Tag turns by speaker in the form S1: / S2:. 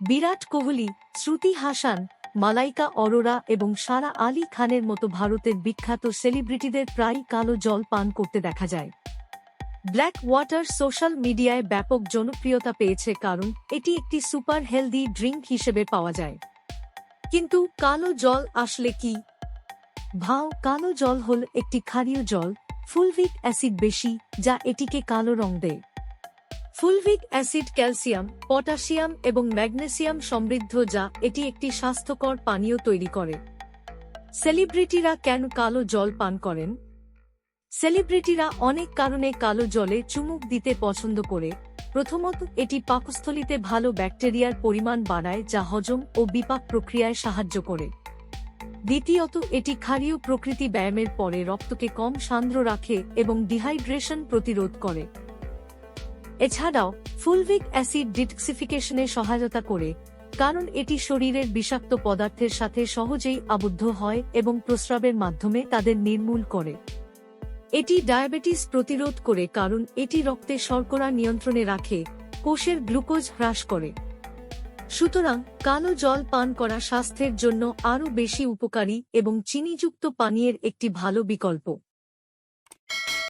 S1: বিরাট কোহলি, শ্রুতি হাসান, মালাইকা অরোরা এবং সারা আলী খানের মতো ভারতের বিখ্যাত সেলিব্রিটিদের প্রায়ই কালো জল পান করতে দেখা যায়। ব্ল্যাক ওয়াটার সোশ্যাল মিডিয়ায় ব্যাপক জনপ্রিয়তা পেয়েছে কারণ এটি একটি সুপার হেলদি ড্রিঙ্ক হিসেবে পাওয়া যায়। কিন্তু কালো জল আসলে কি? ভাও, কালো জল হল একটি ক্ষারীয় জল, ফুলভিক অ্যাসিড বেশি, যা এটিকে কালো রং দেয়। ফুলভিক অ্যাসিড ক্যালসিয়াম, পটাশিয়াম এবং ম্যাগনেসিয়াম সমৃদ্ধ যা এটি একটি স্বাস্থ্যকর পানীয় তৈরি করে। সেলিব্রিটিরা কেন কালো জল পান করেন? সেলিব্রিটিরা অনেক কারণে কালো জলে চুমুক দিতে পছন্দ করে। প্রথমত, এটি পাকস্থলিতে ভালো ব্যাকটেরিয়ার পরিমাণ বাড়ায় যা হজম ও বিপাক প্রক্রিয়ায় সাহায্য করে। দ্বিতীয়ত, এটি ক্ষারীয় প্রকৃতি ব্যায়ামের পরে রক্তকে কম সান্দ্র রাখে এবং ডিহাইড্রেশন প্রতিরোধ করে। এছাড়াও, ফুলভিক অ্যাসিড ডিটক্সিফিকেশনে সহায়তা করে, কারণ এটি শরীরের বিষাক্ত পদার্থের সাথে সহজেই আবদ্ধ হয় এবং প্রস্রাবের মাধ্যমে তাদের নির্মূল করে। এটি ডায়াবেটিস প্রতিরোধ করে, কারণ এটি রক্তে শর্করা নিয়ন্ত্রণে রাখে, কোষের গ্লুকোজ হ্রাস করে। সুতরাং, কালো জল পান করা স্বাস্থ্যের জন্য আরও বেশি উপকারী এবং চিনিযুক্ত পানীয়ের একটি ভালো বিকল্প।